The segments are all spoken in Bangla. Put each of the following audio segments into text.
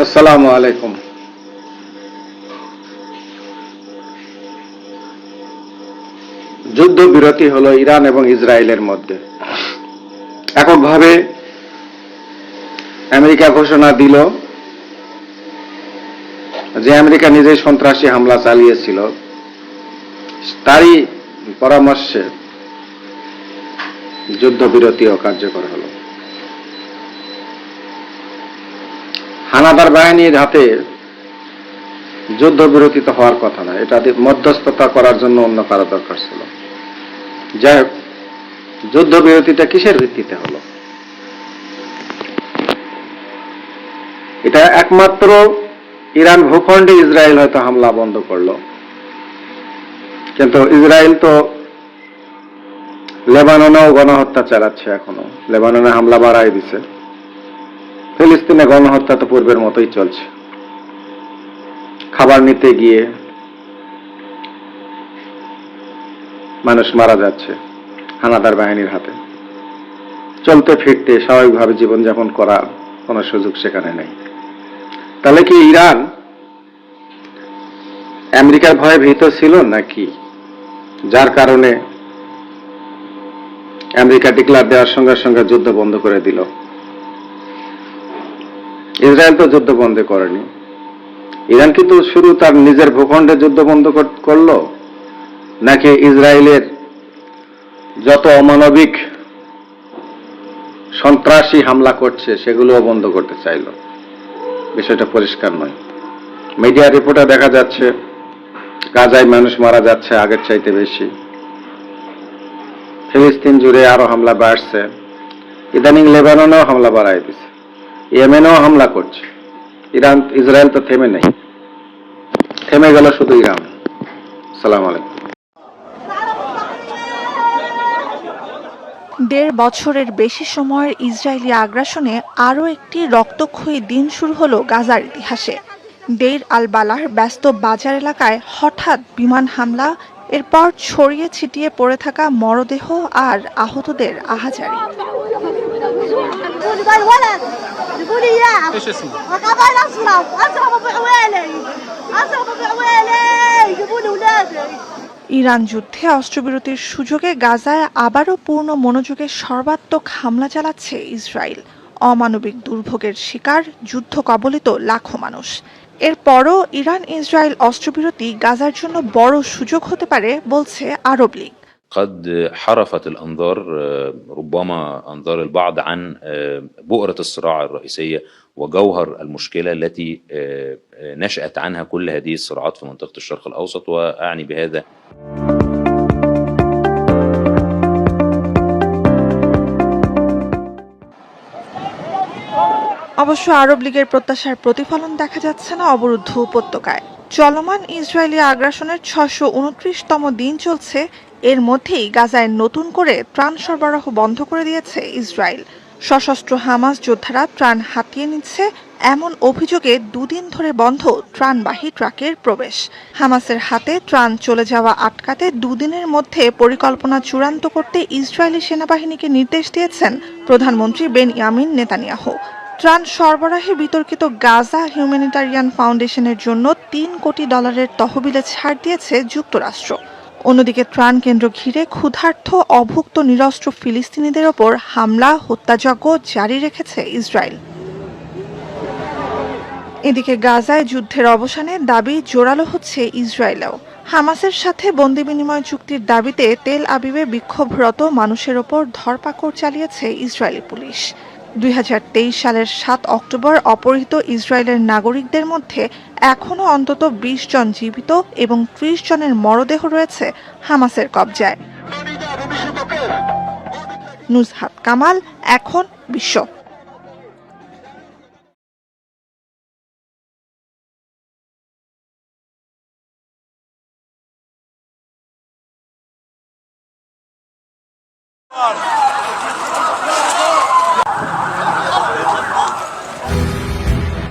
আসসালামু আলাইকুম। যুদ্ধ বিরতি হলো ইরান এবং ইসরায়েলের মধ্যে। এককভাবে আমেরিকা ঘোষণা দিল যে আমেরিকা নিজেই সন্ত্রাসী হামলা চালিয়েছিল। তারই পরামর্শে যুদ্ধবিরতিও কার্যকর হলো। হানাদার বাহিনীর হাতে যুদ্ধবিরতি তো হওয়ার কথা না। এটা মধ্যস্থতা করার জন্য অন্য কারও দরকার ছিল। যাই হোক, যুদ্ধবিরতিটা কিসের ভিত্তিতে হলো? এটা একমাত্র ইরান ভূখণ্ডে ইসরায়েল হয়তো হামলা বন্ধ করল। কিন্তু ইসরায়েল তো লেবাননেও গণহত্যা চালাচ্ছে এখনও। লেবাননে হামলা বাড়াই দিছে। ফিলিস্তিনে গণহত্যা তো পূর্বের মতোই চলছে। খাবার নিতে গিয়ে মানুষ মারা যাচ্ছে হানাদার বাহিনীর হাতে। চলতে ফিরতে স্বাভাবিকভাবে জীবনযাপন করা কোনো সুযোগ সেখানে নেই। তাহলে কি ইরান আমেরিকার ভয়ে ভীত ছিল নাকি? যার কারণে আমেরিকা ডিক্লার দেওয়ার সঙ্গে সঙ্গে যুদ্ধ বন্ধ করে দিল। ইসরায়েল তো যুদ্ধ বন্ধ করেনি। ইরান কিন্তু শুরু তার নিজের ভূখণ্ডে যুদ্ধ বন্ধ কর- করল? নাকি ইসরায়েলের যত অমানবিক সন্ত্রাসী হামলা করছে, সেগুলোও বন্ধ করতে চাইল? বিষয়টা পরিষ্কার নয়। মিডিয়া রিপোর্টে দেখা যাচ্ছে, গাজায় মানুষ মারা যাচ্ছে আগের চাইতে বেশি। ফিলিস্তিন জুড়ে আরও হামলা বাড়ছে। ইদানিং লেবাননেও হামলা বাড়াই দিছে। ইয়েমেনও হামলা করছে। ইরান, ইসরায়েল তো থেমে নেই। থেমে গেল শুধু ইরান। সালাম আলাইকুম। দেড় বছরের বেশি সময়ের ইসরায়েলি আগ্রাসনে আরও একটি রক্তক্ষয়ী দিন শুরু হলো গাজার ইতিহাসে। দেড় আল বালার ব্যস্ত বাজার এলাকায় হঠাৎ বিমান হামলা, এরপর ছড়িয়ে ছিটিয়ে পড়ে থাকা মরদেহ আর আহতদের আহাজারি। لي بالولد جيبوا لي اياه ايش اسمه؟ وكمان اصرف اصرف بعوالي اصرف بعوالي جيبوا لي ولادي ইরান যুদ্ধে অস্ত্রবিরতির সুযোগে গাজায় আবারও পূর্ণ মনোযোগে সর্বাত্মক হামলা চালাচ্ছে ইসরায়েল অমানবিক দুর্ভোগের শিকার যুদ্ধ কবলিত লাখো মানুষ এরপরও ইরান ইসরায়েল অস্ত্রবিরতি গাজার জন্য বড় সুযোগ হতে পারে বলছে আরব লীগ قد حرفت الانظار ربما انظار البعض عن بؤره الصراع الرئيسيه وجوهر المشكله التي نشات عنها كل هذه الصراعات في منطقه الشرق الاوسط واعني بهذا অবশ্য আরব লীগের প্রত্যাশার প্রতিফলন দেখা যাচ্ছে না অবরুদ্ধ উপত্যকায় চলমান ইসরায়েলি আগ্রাসনের ছশো উনত্রিশতম দিন চলছে। এর মধ্যেই গাজায় নতুন করে ত্রাণ সরবরাহ বন্ধ করে দিয়েছে ইসরায়েল। সশস্ত্র হামাস যোদ্ধারা ত্রাণ হাতিয়ে নিচ্ছে। এমন অভিযোগে দুদিন ধরে বন্ধ ত্রাণবাহী ট্রাকের প্রবেশ। হামাসের হাতে ত্রাণ চলে যাওয়া আটকাতে দুদিনের মধ্যে পরিকল্পনা চূড়ান্ত করতে ইসরায়েলি সেনাবাহিনীকে নির্দেশ দিয়েছেন প্রধানমন্ত্রী বেন ইয়ামিন নেতানিয়াহু। ত্রাণ সরবরাহে বিতর্কিত গাজা হিউম্যানিটারিয়ান ফাউন্ডেশনের জন্য তিন কোটি ডলারের তহবিলে ছাড় দিয়েছে যুক্তরাষ্ট্র। অন্যদিকে ত্রাণ কেন্দ্র ঘিরে ক্ষুধার্থ অভুক্ত, নিরস্ত্র ফিলিস্তিনিদের ওপর হামলা, হত্যাযজ্ঞ জারি রেখেছে ইসরায়েল। এদিকে গাজায় যুদ্ধের অবসানে দাবি জোরালো হচ্ছে ইসরায়েলেও। হামাসের সাথে বন্দি বিনিময় চুক্তির দাবিতে তেল আবিবে বিক্ষোভরত মানুষের ওপর ধরপাকড় চালিয়েছে ইসরায়েলি পুলিশ। দুই হাজার তেইশ সালের সাত অক্টোবর অপহৃত ইসরায়েলের নাগরিকদের মধ্যে এখনও অন্তত বিশ জন জীবিত এবং ত্রিশ জনের মরদেহ রয়েছে হামাসের কবজায়। নুজহাত কামাল, এখন বিশ্ব।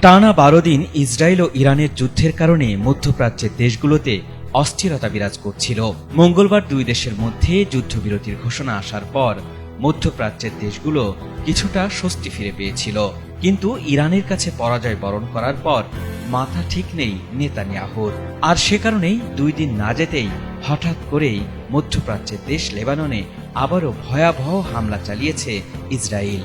টানা বারো দিন ইসরায়েল ও ইরানের যুদ্ধের কারণে মধ্যপ্রাচ্যের দেশগুলোতে অস্থিরতা বিরাজ করছিল। মঙ্গলবার দুই দেশের মধ্যে যুদ্ধবিরতির ঘোষণা আসার পর মধ্যপ্রাচ্যের দেশগুলো কিছুটা স্বস্তি ফিরে পেয়েছিল। কিন্তু ইরানের কাছে পরাজয় বরণ করার পর মাথা ঠিক নেই নেতানিয়াহুর। আর সে কারণেই দুই দিন না যেতেই হঠাৎ করেই মধ্যপ্রাচ্যের দেশ লেবাননে আবারও ভয়াবহ হামলা চালিয়েছে ইসরায়েল।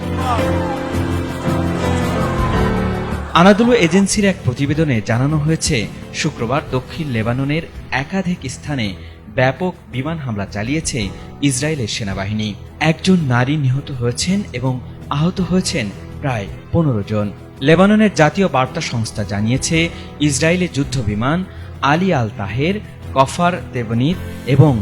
আনাদুলু এজেন্সির এক প্রতিবেদনে জানানো হয়েছে, শুক্রবার দক্ষিণ লেবাননের একাধিক স্থানে ব্যাপক বিমান হামলা চালিয়েছে ইসরায়েলের সেনাবাহিনী। একজন নারী নিহত হয়েছেন এবং আহত হয়েছেন প্রায় পনেরো জন। লেবাননের জাতীয় বার্তা সংস্থা জানিয়েছে, ইসরায়েলি যুদ্ধ বিমান আলী আল তাহের, কফার দেবনিত এবং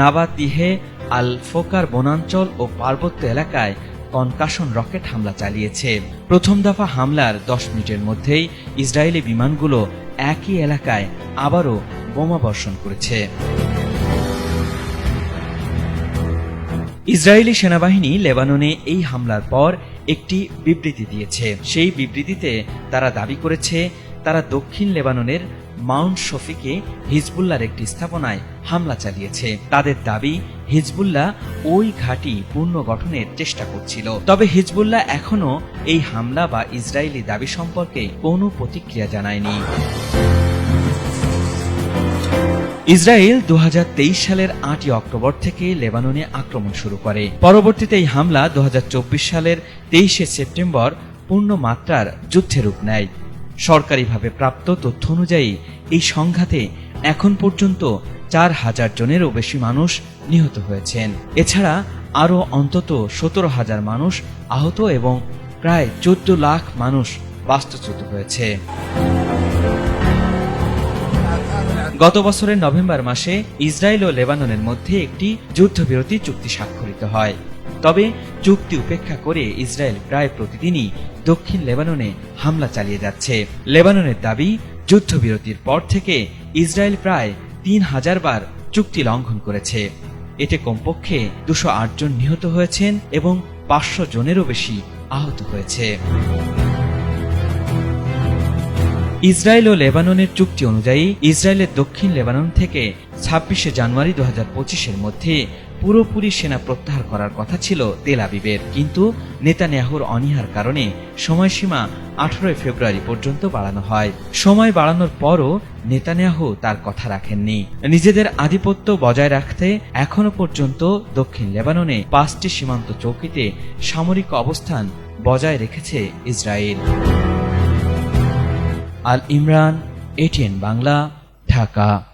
নাবাতিহে আল ফোকার বনাঞ্চল ও পার্বত্য এলাকায় কনকাশন রকেট হামলা চালিয়েছে। প্রথম দফা হামলার দশ মিনিটের মধ্যেই ইসরায়েলি বিমানগুলো একই এলাকায় আবারও বোমা বর্ষণ করেছে। ইসরায়েলি সেনাবাহিনী লেবাননে এই হামলার পর একটি বিবৃতি দিয়েছে। সেই বিবৃতিতে তারা দাবি করেছে, তারা দক্ষিণ লেবাননের মাউন্ট শফিকে হিজবুল্লাহর একটি স্থাপনায় হামলা চালিয়েছে। তাদের দাবি, হিজবুল্লাহ ওই ঘাঁটি পুনর্গঠনের চেষ্টা করছিল। তবে হিজবুল্লাহ এখনও এই হামলা বা ইসরায়েলি দাবি সম্পর্কে কোনো প্রতিক্রিয়া জানায়নি। ইসরায়েল দু হাজার তেইশ সালের আটই অক্টোবর থেকে লেবাননে আক্রমণ শুরু করে। পরবর্তীতে এই হামলা দু হাজার চব্বিশ সালের তেইশে সেপ্টেম্বর পূর্ণ মাত্রার যুদ্ধে রূপ নেয়। সরকারিভাবে প্রাপ্ত তথ্য অনুযায়ী, এই সংঘাতে এখন পর্যন্ত চার হাজার জনেরও বেশি মানুষ নিহত হয়েছেন। এছাড়া আরও অন্তত সতেরো হাজার মানুষ আহত এবং প্রায় চোদ্দ লাখ মানুষ বাস্তুচ্যুত হয়েছে। গত বছরের নভেম্বর মাসে ইসরায়েল ও লেবাননের মধ্যে একটি যুদ্ধবিরতি চুক্তি স্বাক্ষরিত হয়। তবে চুক্তি উপেক্ষা করে ইসরায়েল প্রায় প্রতিদিনই দক্ষিণ লেবাননে হামলা চালিয়ে যাচ্ছে। লেবাননের দাবি, যুদ্ধবিরতির পর থেকে ইসরায়েল প্রায় তিন হাজার বার চুক্তি লঙ্ঘন করেছে। এতে কমপক্ষে দুশো জন নিহত হয়েছেন এবং পাঁচশো জনেরও বেশি আহত হয়েছে। ইসরায়েল ও লেবাননের চুক্তি অনুযায়ী ইসরায়েলের দক্ষিণ লেবানন থেকে ছাব্বিশে জানুয়ারি দু হাজার পঁচিশের মধ্যে পুরোপুরি সেনা প্রত্যাহার করার কথা ছিল তেল আবিবের। কিন্তু নেতানিয়াহুর অনীহার কারণে সময়সীমা আঠারোই ফেব্রুয়ারি পর্যন্ত বাড়ানো হয়। সময় বাড়ানোর পরও নেতানিয়াহু তার কথা রাখেননি। নিজেদের আধিপত্য বজায় রাখতে এখনও পর্যন্ত দক্ষিণ লেবাননে পাঁচটি সীমান্ত চৌকিতে সামরিক অবস্থান বজায় রেখেছে ইসরায়েল। আল ইমরান, এটিএন বাংলা, ঢাকা।